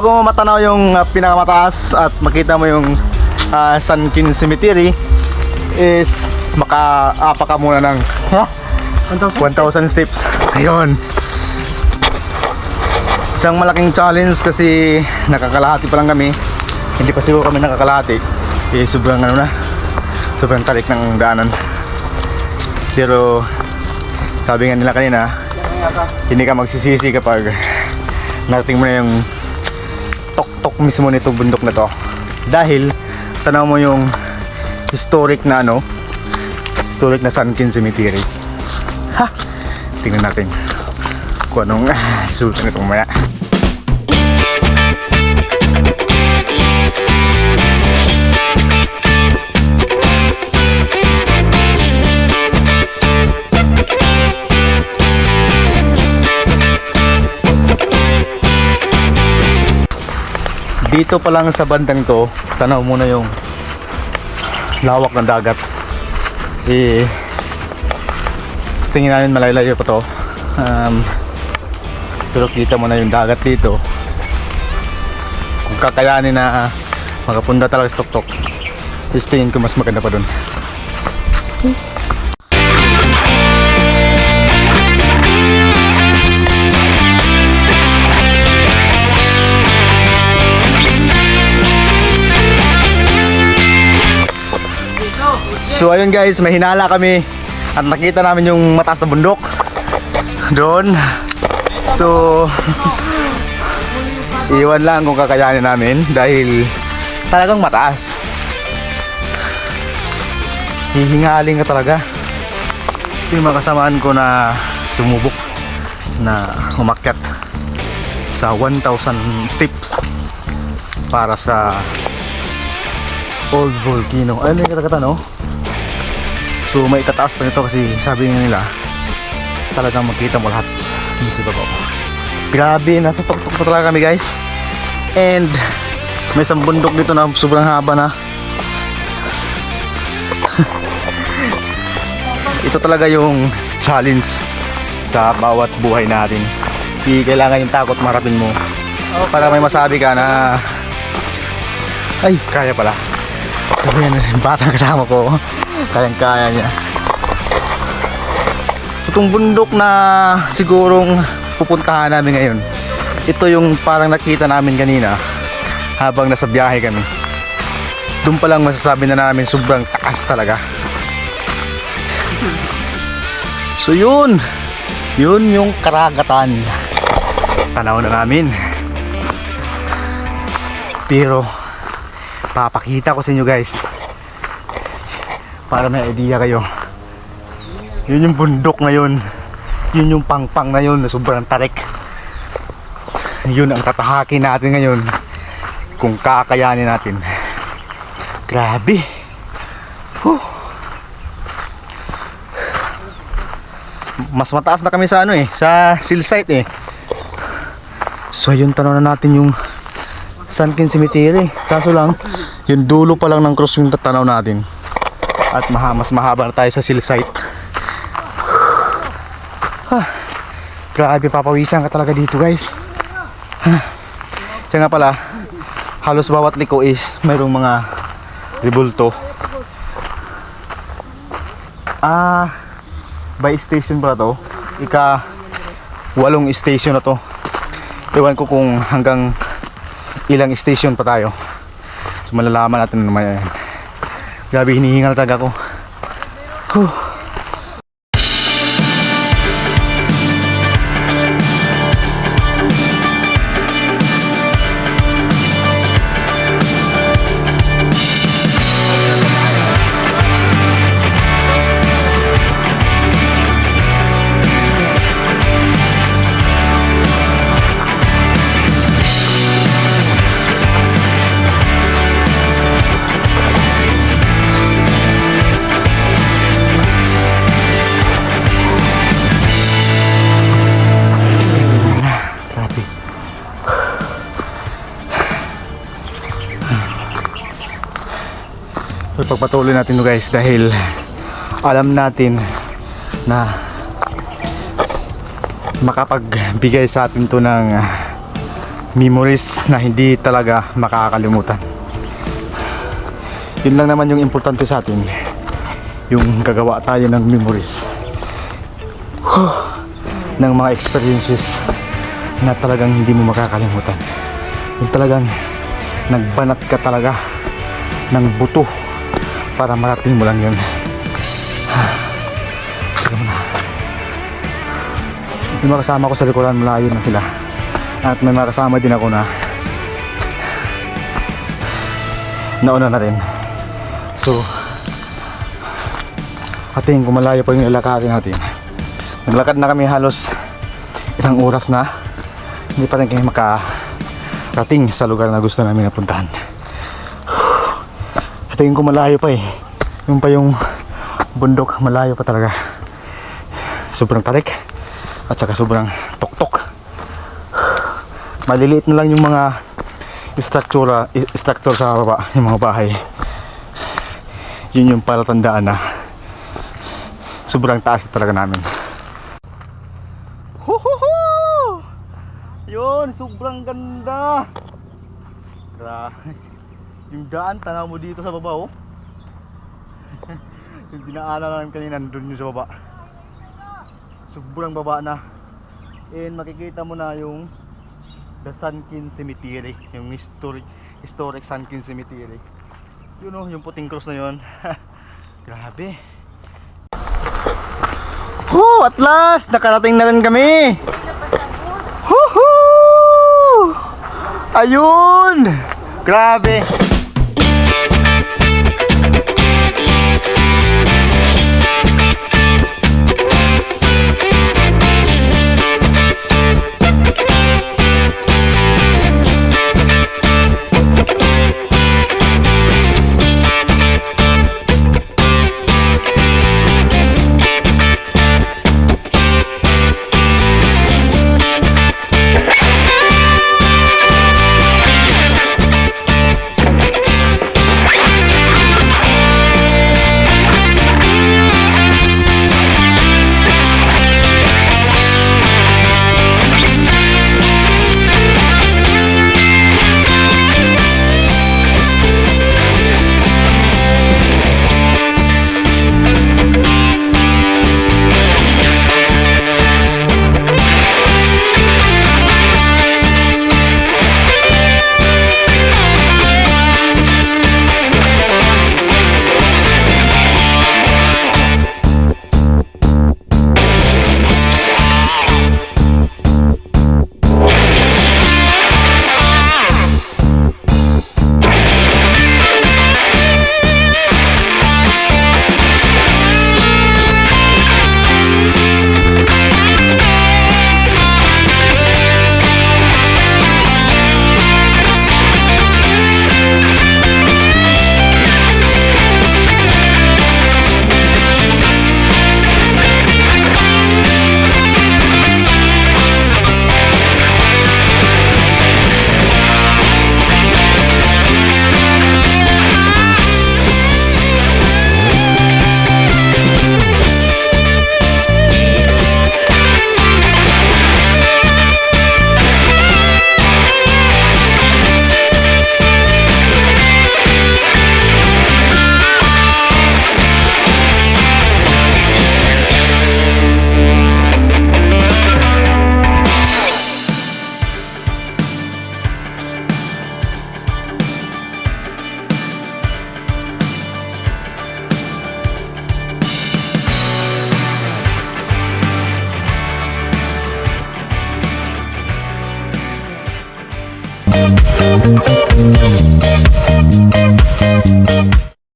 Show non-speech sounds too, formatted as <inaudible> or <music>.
bago mo matanaw yung uh, pinakamataas at makita mo yung uh, San Kin Cemetery is maka-apa ka muna ng 1,000 steps. Ayun. Isang malaking challenge kasi nakakalahati pa lang kami. Hindi pa siguro kami nakakalahati. Eh, sobrang ano na. Sobrang tarik ng daanan. Pero sabi nga nila kanina, hindi ka magsisisi kapag narating mo na yung tok-tok mismo nitong bundok na to. Dahil tanaw mo yung historic na ano, historic na San Kin Cemetery. Ha! Tingnan natin kung anong <laughs> resulta nitong maya. Dito pa lang sa bandang to, tanaw mo na yung lawak ng dagat. Eh, tingin namin malalayo pa to. Um, pero kita mo na yung dagat dito. Kung kakayanin na makapunta talaga sa tuktok, is tingin ko mas maganda pa dun. So ayun guys, may hinala kami at nakita namin yung mataas na bundok doon. So <laughs> iwan lang kung kakayanin namin dahil talagang mataas. Hihingaling ka talaga. Yung mga kasamaan ko na sumubok na umakyat sa 1,000 steps para sa old volcano. Ayun yung katakata no? So may itataas pa nito kasi sabi nila talagang makita mo lahat dito sa baba. Grabe, nasa tuktok na talaga kami guys. And may isang bundok dito na sobrang haba na. <laughs> Ito talaga yung challenge sa bawat buhay natin. Di kailangan yung takot marapin mo. Para may masabi ka na ay, kaya pala. Sabihin, batang kasama ko, kayang-kaya niya. So, itong bundok na sigurong pupuntahan namin ngayon, ito yung parang nakita namin kanina habang nasa biyahe kami. Doon pa lang masasabi na namin sobrang takas talaga. So yun, yun yung karagatan. Tanaw na namin. Pero papakita ko sa inyo guys para may idea kayo. Yun yung bundok ngayon. Yun yung pangpang na yun na sobrang tarik. Yun ang tatahakin natin ngayon. Kung kakayanin natin. Grabe. Whew. mas mataas na kami sa ano eh sa seal site eh. So yun tanaw na natin yung San Kin Cemetery. Kaso lang, yung dulo pa lang ng cross yung tatanaw natin. At maha, mas mahaba na tayo sa seal site. Grabe, papawisan ka talaga dito guys. Ah, siya nga pala, halos bawat liko is mayroong mga ribulto. Ah, by station pala to. Ika walong station na to. Ewan ko kung hanggang ilang station pa tayo so malalaman natin naman yan grabe hinihingal talaga ako Huh. Pagpatuloy natin to guys dahil alam natin na makapagbigay sa atin to ng memories na hindi talaga makakalimutan. Yun lang naman yung importante sa atin. Yung gagawa tayo ng memories. Ng mga experiences na talagang hindi mo makakalimutan. Yung talagang nagbanat ka talaga ng buto para marating mo lang yun. Yung mga ko sa likuran, malayo na sila. At may mga din ako na nauna na rin. So, ating kung malayo pa yung ilalakarin natin. Naglakad na kami halos isang oras na. Hindi pa rin kami makarating sa lugar na gusto namin napuntahan. Tingin ko malayo pa eh. Yung pa yung bundok, malayo pa talaga. Sobrang tarik at saka sobrang tuktok. Maliliit na lang yung mga structure, structure sa baba, yung mga bahay. Yun yung palatandaan na sobrang taas na talaga namin. Yun, sobrang ganda. Grabe. Yung daan, tanaw mo dito sa baba, oh. <laughs> yung dinaanan namin kanina, nandun yung sa baba. Sobrang baba na. And makikita mo na yung the Sunken Cemetery. Yung historic, historic Sunken Cemetery. Yun oh, yung puting cross na yun. <laughs> Grabe. Woo! At last! Nakarating na rin kami! Woohoo! Ayun! Grabe!